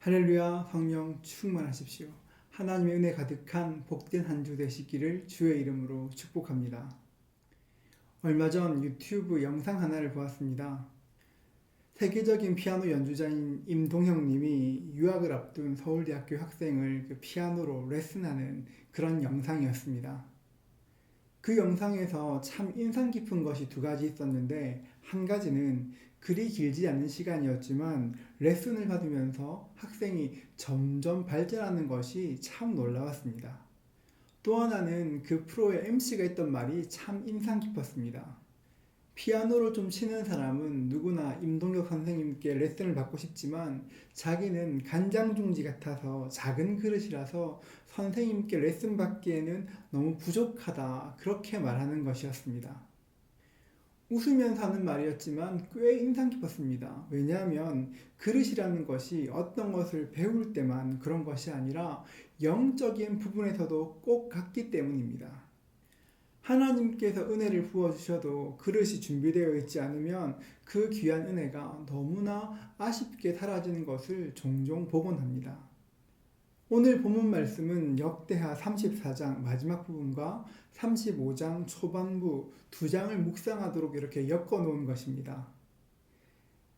할렐루야 성령 충만하십시오. 하나님의 은혜 가득한 복된 한 주 되시기를 주의 이름으로 축복합니다. 얼마 전 유튜브 영상 하나를 보았습니다. 세계적인 피아노 연주자인 임동형 님이 유학을 앞둔 서울대학교 학생을 그 피아노로 레슨하는 그런 영상이었습니다. 그 영상에서 참 인상 깊은 것이 두 가지 있었는데 한 가지는 그리 길지 않은 시간이었지만 레슨을 받으면서 학생이 점점 발전하는 것이 참 놀라웠습니다. 또 하나는 그 프로의 MC가 했던 말이 참 인상 깊었습니다. 피아노를 좀 치는 사람은 누구나 임동혁 선생님께 레슨을 받고 싶지만 자기는 간장중지 같아서 작은 그릇이라서 선생님께 레슨 받기에는 너무 부족하다 그렇게 말하는 것이었습니다. 웃으면서 하는 말이었지만 꽤 인상 깊었습니다. 왜냐하면 그릇이라는 것이 어떤 것을 배울 때만 그런 것이 아니라 영적인 부분에서도 꼭 같기 때문입니다. 하나님께서 은혜를 부어주셔도 그릇이 준비되어 있지 않으면 그 귀한 은혜가 너무나 아쉽게 사라지는 것을 종종 보곤 합니다. 오늘 본문 말씀은 역대하 34장 마지막 부분과 35장 초반부 두 장을 묵상하도록 이렇게 엮어 놓은 것입니다.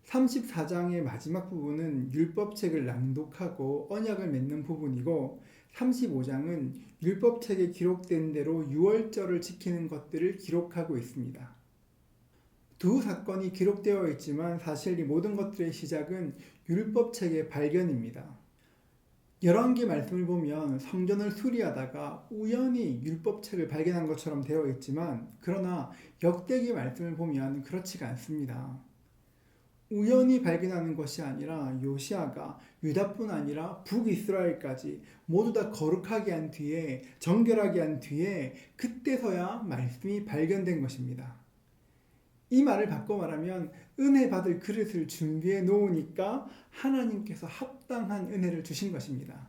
34장의 마지막 부분은 율법책을 낭독하고 언약을 맺는 부분이고 35장은 율법책에 기록된 대로 유월절을 지키는 것들을 기록하고 있습니다. 두 사건이 기록되어 있지만 사실 이 모든 것들의 시작은 율법책의 발견입니다. 열왕기 말씀을 보면 성전을 수리하다가 우연히 율법책을 발견한 것처럼 되어 있지만 그러나 역대기 말씀을 보면 그렇지가 않습니다. 우연히 발견하는 것이 아니라 요시아가 유다뿐 아니라 북이스라엘까지 모두 다 거룩하게 한 뒤에 정결하게 한 뒤에 그때서야 말씀이 발견된 것입니다. 이 말을 바꿔 말하면 은혜 받을 그릇을 준비해 놓으니까 하나님께서 합당한 은혜를 주신 것입니다.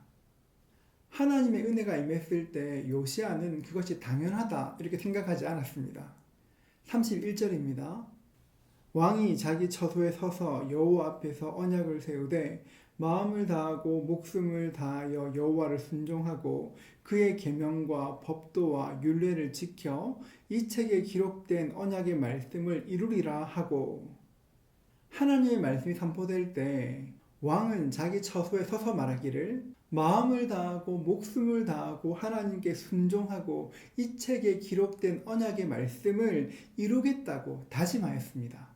하나님의 은혜가 임했을 때 요시아는 그것이 당연하다 이렇게 생각하지 않았습니다. 31절입니다. 왕이 자기 처소에 서서 여호와 앞에서 언약을 세우되 마음을 다하고 목숨을 다하여 여호와를 순종하고 그의 계명과 법도와 율례를 지켜 이 책에 기록된 언약의 말씀을 이루리라 하고 하나님의 말씀이 선포될 때 왕은 자기 처소에 서서 말하기를 마음을 다하고 목숨을 다하고 하나님께 순종하고 이 책에 기록된 언약의 말씀을 이루겠다고 다짐하였습니다.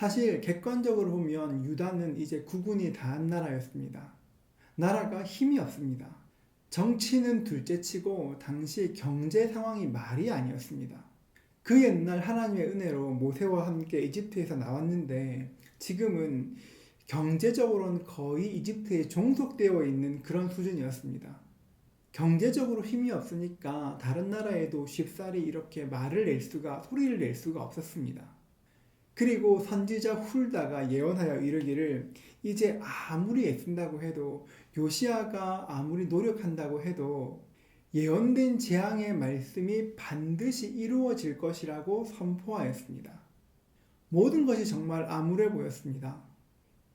사실 객관적으로 보면 유다는 이제 구군이 다한 나라였습니다. 나라가 힘이 없습니다. 정치는 둘째치고 당시 경제 상황이 말이 아니었습니다. 그 옛날 하나님의 은혜로 모세와 함께 이집트에서 나왔는데 지금은 경제적으로는 거의 이집트에 종속되어 있는 그런 수준이었습니다. 경제적으로 힘이 없으니까 다른 나라에도 쉽사리 이렇게 말을 낼 수가 소리를 낼 수가 없었습니다. 그리고 선지자 훌다가 예언하여 이르기를 이제 아무리 애쓴다고 해도 요시아가 아무리 노력한다고 해도 예언된 재앙의 말씀이 반드시 이루어질 것이라고 선포하였습니다. 모든 것이 정말 암울해 보였습니다.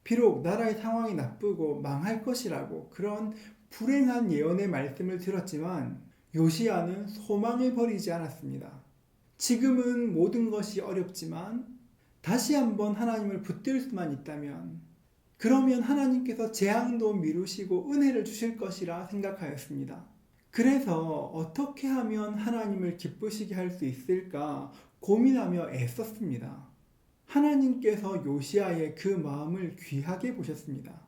비록 나라의 상황이 나쁘고 망할 것이라고 그런 불행한 예언의 말씀을 들었지만 요시아는 소망을 버리지 않았습니다. 지금은 모든 것이 어렵지만 다시 한번 하나님을 붙들 수만 있다면 그러면 하나님께서 재앙도 미루시고 은혜를 주실 것이라 생각하였습니다. 그래서 어떻게 하면 하나님을 기쁘시게 할 수 있을까 고민하며 애썼습니다. 하나님께서 요시아의 그 마음을 귀하게 보셨습니다.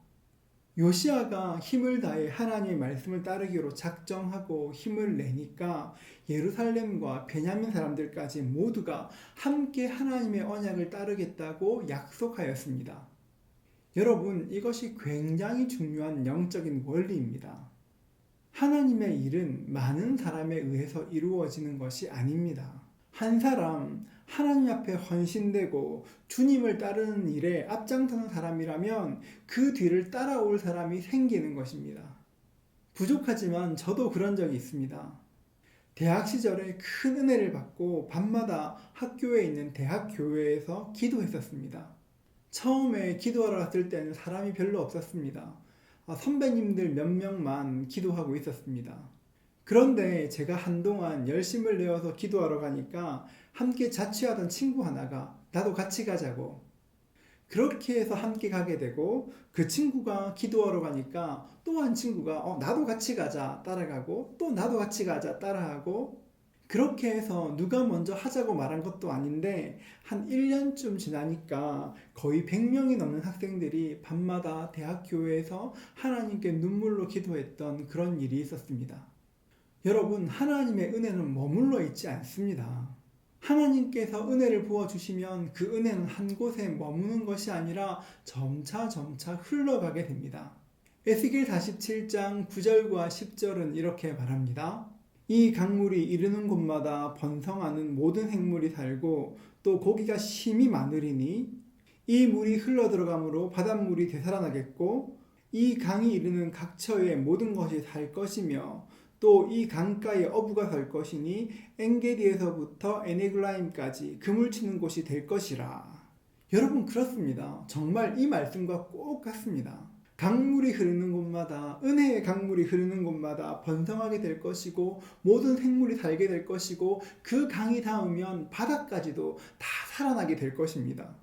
요시아가 힘을 다해 하나님의 말씀을 따르기로 작정하고 힘을 내니까 예루살렘과 베냐민 사람들까지 모두가 함께 하나님의 언약을 따르겠다고 약속하였습니다. 여러분, 이것이 굉장히 중요한 영적인 원리입니다. 하나님의 일은 많은 사람에 의해서 이루어지는 것이 아닙니다. 한 사람, 하나님 앞에 헌신되고 주님을 따르는 일에 앞장서는 사람이라면 그 뒤를 따라올 사람이 생기는 것입니다. 부족하지만 저도 그런 적이 있습니다. 대학 시절에 큰 은혜를 받고 밤마다 학교에 있는 대학 교회에서 기도했었습니다. 처음에 기도하러 갔을 때는 사람이 별로 없었습니다. 아, 선배님들 몇 명만 기도하고 있었습니다. 그런데 제가 한동안 열심을 내어서 기도하러 가니까 함께 자취하던 친구 하나가 나도 같이 가자고 그렇게 해서 함께 가게 되고 그 친구가 기도하러 가니까 또 한 친구가 어, 나도 같이 가자 따라가고 또 나도 같이 가자 따라하고 그렇게 해서 누가 먼저 하자고 말한 것도 아닌데 한 1년쯤 지나니까 거의 100명이 넘는 학생들이 밤마다 대학교에서 하나님께 눈물로 기도했던 그런 일이 있었습니다. 여러분, 하나님의 은혜는 머물러 있지 않습니다. 하나님께서 은혜를 부어주시면 그 은혜는 한 곳에 머무는 것이 아니라 점차 점차 흘러가게 됩니다. 에스겔 47장 9절과 10절은 이렇게 말합니다. 이 강물이 이르는 곳마다 번성하는 모든 생물이 살고 또 고기가 심히 많으리니 이 물이 흘러 들어가므로 바닷물이 되살아나겠고 이 강이 이르는 각처의 모든 것이 살 것이며 또 이 강가에 어부가 살 것이니 엔게디에서부터 에네글라임까지 그물 치는 곳이 될 것이라. 여러분 그렇습니다. 정말 이 말씀과 꼭 같습니다. 강물이 흐르는 곳마다 은혜의 강물이 흐르는 곳마다 번성하게 될 것이고 모든 생물이 살게 될 것이고 그 강이 닿으면 바다까지도 다 살아나게 될 것입니다.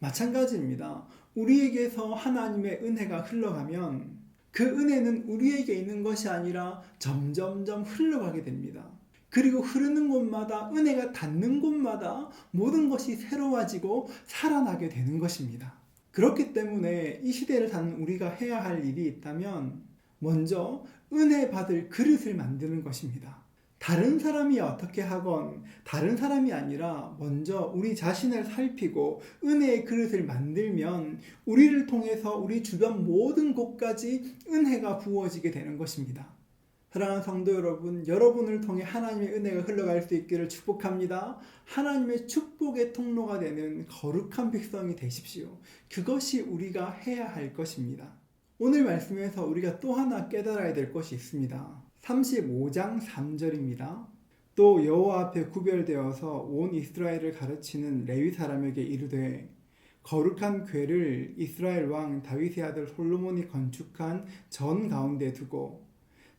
마찬가지입니다. 우리에게서 하나님의 은혜가 흘러가면 그 은혜는 우리에게 있는 것이 아니라 점점점 흘러가게 됩니다. 그리고 흐르는 곳마다 은혜가 닿는 곳마다 모든 것이 새로워지고 살아나게 되는 것입니다. 그렇기 때문에 이 시대를 사는 우리가 해야 할 일이 있다면 먼저 은혜 받을 그릇을 만드는 것입니다. 다른 사람이 어떻게 하건 다른 사람이 아니라 먼저 우리 자신을 살피고 은혜의 그릇을 만들면 우리를 통해서 우리 주변 모든 곳까지 은혜가 부어지게 되는 것입니다. 사랑하는 성도 여러분, 여러분을 통해 하나님의 은혜가 흘러갈 수 있기를 축복합니다. 하나님의 축복의 통로가 되는 거룩한 백성이 되십시오. 그것이 우리가 해야 할 것입니다. 오늘 말씀에서 우리가 또 하나 깨달아야 될 것이 있습니다. 35장 3절입니다. 또 여호와 앞에 구별되어서 온 이스라엘을 가르치는 레위 사람에게 이르되 거룩한 궤를 이스라엘 왕 다윗의 아들 솔로몬이 건축한 전 가운데 두고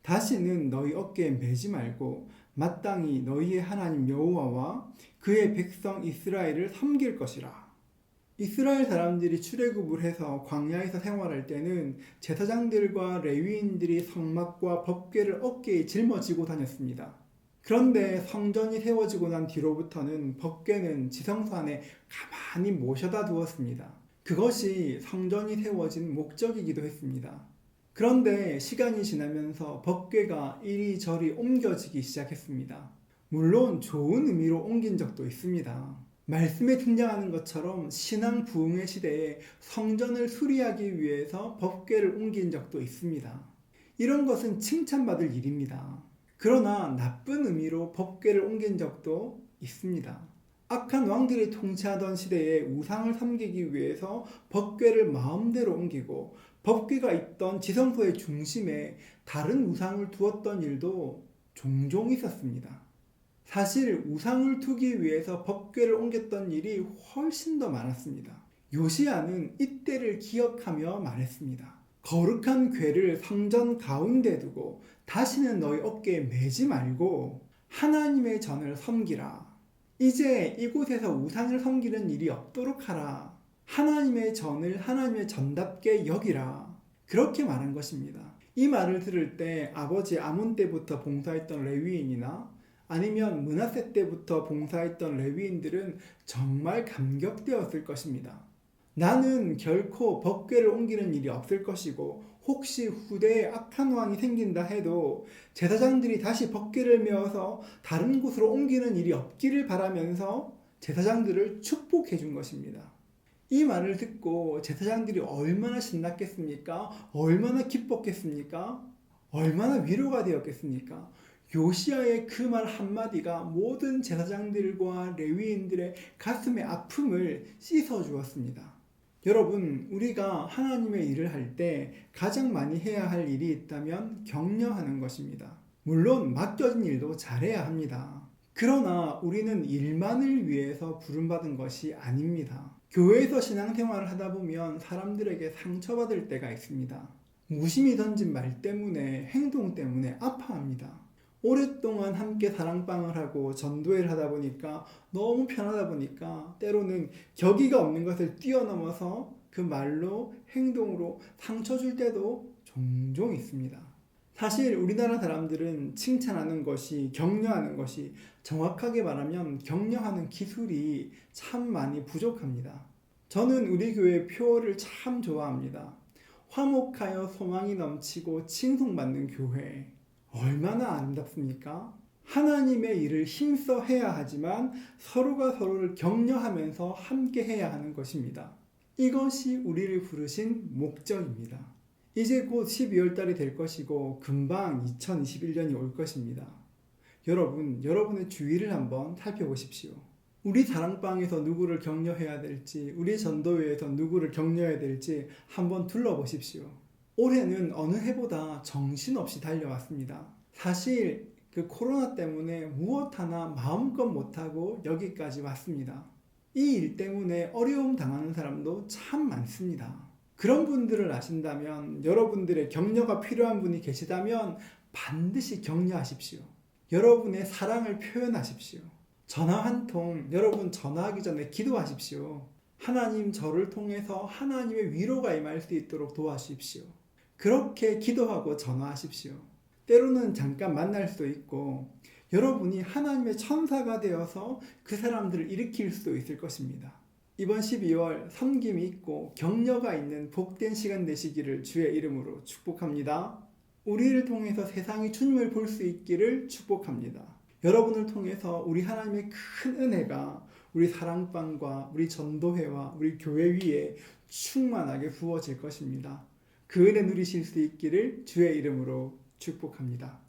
다시는 너희 어깨에 매지 말고 마땅히 너희의 하나님 여호와와 그의 백성 이스라엘을 섬길 것이라. 이스라엘 사람들이 출애굽을 해서 광야에서 생활할 때는 제사장들과 레위인들이 성막과 법궤를 어깨에 짊어지고 다녔습니다. 그런데 성전이 세워지고 난 뒤로부터는 법궤는 지성소 안에 가만히 모셔다 두었습니다. 그것이 성전이 세워진 목적이기도 했습니다. 그런데 시간이 지나면서 법궤가 이리저리 옮겨지기 시작했습니다. 물론 좋은 의미로 옮긴 적도 있습니다. 말씀에 등장하는 것처럼 신앙 부흥의 시대에 성전을 수리하기 위해서 법궤를 옮긴 적도 있습니다. 이런 것은 칭찬받을 일입니다. 그러나 나쁜 의미로 법궤를 옮긴 적도 있습니다. 악한 왕들이 통치하던 시대에 우상을 섬기기 위해서 법궤를 마음대로 옮기고 법궤가 있던 지성소의 중심에 다른 우상을 두었던 일도 종종 있었습니다. 사실 우상을 두기 위해서 법궤를 옮겼던 일이 훨씬 더 많았습니다. 요시아는 이때를 기억하며 말했습니다. 거룩한 궤를 성전 가운데 두고 다시는 너희 어깨에 매지 말고 하나님의 전을 섬기라. 이제 이곳에서 우상을 섬기는 일이 없도록 하라. 하나님의 전을 하나님의 전답게 여기라. 그렇게 말한 것입니다. 이 말을 들을 때 아버지 아몬 때부터 봉사했던 레위인이나 아니면 문하세 때부터 봉사했던 레위인들은 정말 감격되었을 것입니다. 나는 결코 법궤를 옮기는 일이 없을 것이고 혹시 후대에 악한 왕이 생긴다 해도 제사장들이 다시 법궤를 메어서 다른 곳으로 옮기는 일이 없기를 바라면서 제사장들을 축복해 준 것입니다. 이 말을 듣고 제사장들이 얼마나 신났겠습니까? 얼마나 기뻤겠습니까? 얼마나 위로가 되었겠습니까? 요시아의 그 말 한마디가 모든 제사장들과 레위인들의 가슴의 아픔을 씻어 주었습니다. 여러분, 우리가 하나님의 일을 할 때 가장 많이 해야 할 일이 있다면 격려하는 것입니다. 물론 맡겨진 일도 잘해야 합니다. 그러나 우리는 일만을 위해서 부름받은 것이 아닙니다. 교회에서 신앙생활을 하다 보면 사람들에게 상처받을 때가 있습니다. 무심히 던진 말 때문에 행동 때문에 아파합니다. 오랫동안 함께 사랑방을 하고 전도회를 하다 보니까 너무 편하다 보니까 때로는 격의가 없는 것을 뛰어넘어서 그 말로 행동으로 상처 줄 때도 종종 있습니다. 사실 우리나라 사람들은 칭찬하는 것이 격려하는 것이 정확하게 말하면 격려하는 기술이 참 많이 부족합니다. 저는 우리 교회 표어를 참 좋아합니다. 화목하여 소망이 넘치고 칭송받는 교회. 얼마나 아름답습니까? 하나님의 일을 힘써 해야 하지만 서로가 서로를 격려하면서 함께 해야 하는 것입니다. 이것이 우리를 부르신 목적입니다. 이제 곧 12월 달이 될 것이고 금방 2021년이 올 것입니다. 여러분, 여러분의 주위를 한번 살펴보십시오. 우리 사랑방에서 누구를 격려해야 될지, 우리 전도회에서 누구를 격려해야 될지 한번 둘러보십시오. 올해는 어느 해보다 정신없이 달려왔습니다. 사실 그 코로나 때문에 무엇 하나 마음껏 못하고 여기까지 왔습니다. 이 일 때문에 어려움 당하는 사람도 참 많습니다. 그런 분들을 아신다면 여러분들의 격려가 필요한 분이 계시다면 반드시 격려하십시오. 여러분의 사랑을 표현하십시오. 전화 한 통 여러분 전화하기 전에 기도하십시오. 하나님 저를 통해서 하나님의 위로가 임할 수 있도록 도와주십시오. 그렇게 기도하고 전화하십시오. 때로는 잠깐 만날 수도 있고 여러분이 하나님의 천사가 되어서 그 사람들을 일으킬 수도 있을 것입니다. 이번 12월 섬김이 있고 격려가 있는 복된 시간 되시기를 주의 이름으로 축복합니다. 우리를 통해서 세상이 주님을 볼 수 있기를 축복합니다. 여러분을 통해서 우리 하나님의 큰 은혜가 우리 사랑방과 우리 전도회와 우리 교회 위에 충만하게 부어질 것입니다. 그 은혜 누리실 수 있기를 주의 이름으로 축복합니다.